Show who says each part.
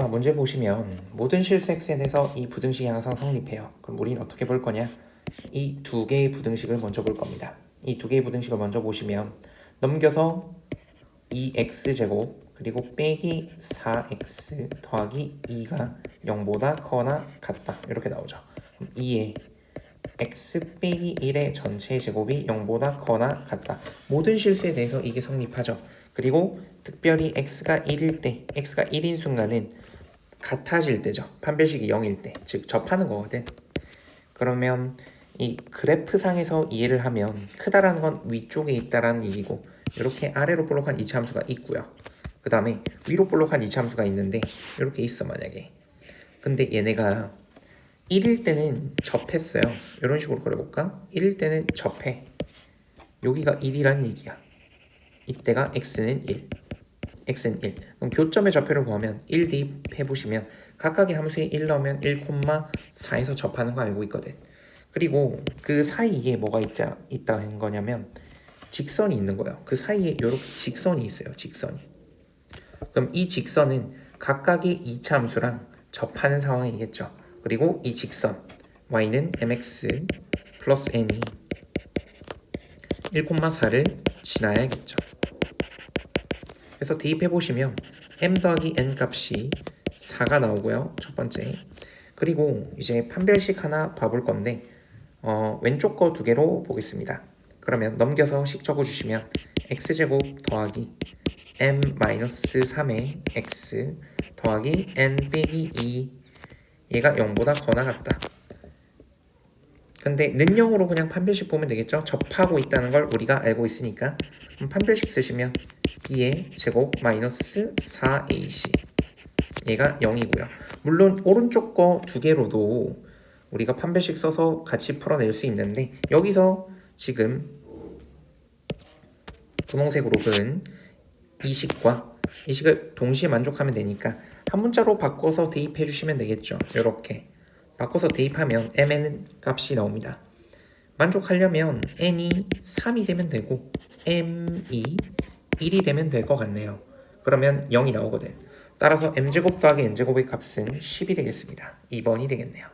Speaker 1: 자, 문제 보시면 모든 실수 xn에서 이 부등식이 항상 성립해요. 그럼 우리는 어떻게 볼 거냐? 이 두 개의 부등식을 먼저 볼 겁니다. 이 두 개의 부등식을 먼저 보시면 넘겨서 2x 제곱 그리고 빼기 4x 더하기 2가 0보다 커나 같다 이렇게 나오죠. 그럼 2에 x 빼기 1의 전체 제곱이 0보다 커나 같다. 모든 실수에 대해서 이게 성립하죠. 그리고 특별히 x가 1일 때, x가 1인 순간은 같아질 때죠. 판별식이 0일 때, 즉 접하는 거거든. 그러면 이 그래프상에서 이해를 하면 크다라는 건 위쪽에 있다라는 얘기고 이렇게 아래로 볼록한 이차함수가 있고요. 그 다음에 위로 볼록한 이차함수가 있는데 이렇게 있어 만약에. 근데 얘네가 1일 때는 접했어요. 이런 식으로 그려볼까? 1일 때는 접해. 여기가 1이란 얘기야. 이때가 x는 1. X는 1. 그럼 교점의 좌표를 구하면 1 대입해보시면 각각의 함수에 1 넣으면 1,4에서 접하는 거 알고 있거든. 그리고 그 사이에 뭐가 있자, 있다는 거냐면 직선이 있는 거예요. 그 사이에 이렇게 직선이 있어요. 직선이. 그럼 이 직선은 각각의 2차 함수랑 접하는 상황이겠죠. 그리고 이 직선 y는 mx 플러스 n이 1,4를 지나야겠죠. 그래서 대입해 보시면 m 더하기 n 값이 4가 나오고요. 첫 번째. 그리고 이제 판별식 하나 봐볼 건데 어, 왼쪽 거 두 개로 보겠습니다. 그러면 넘겨서 식 적어 주시면 x제곱 더하기 m 마이너스 3의 x 더하기 n 빼기 2 얘가 0보다 거나 같다. 근데 능력으로 그냥 판별식 보면 되겠죠? 접하고 있다는 걸 우리가 알고 있으니까 판별식 쓰시면 b의 제곱 마이너스 4ac 얘가 0이고요. 물론 오른쪽 거 두 개로도 우리가 판별식 써서 같이 풀어낼 수 있는데 여기서 지금 분홍색으로 그은 이 식과 이 식을 동시에 만족하면 되니까 한 문자로 바꿔서 대입해 주시면 되겠죠. 이렇게 바꿔서 대입하면 mn 값이 나옵니다. 만족하려면 n이 3이 되면 되고 m이 1이 되면 될 것 같네요. 그러면 0이 나오거든. 따라서 m제곱 더하기 n제곱의 값은 10이 되겠습니다. 2번이 되겠네요.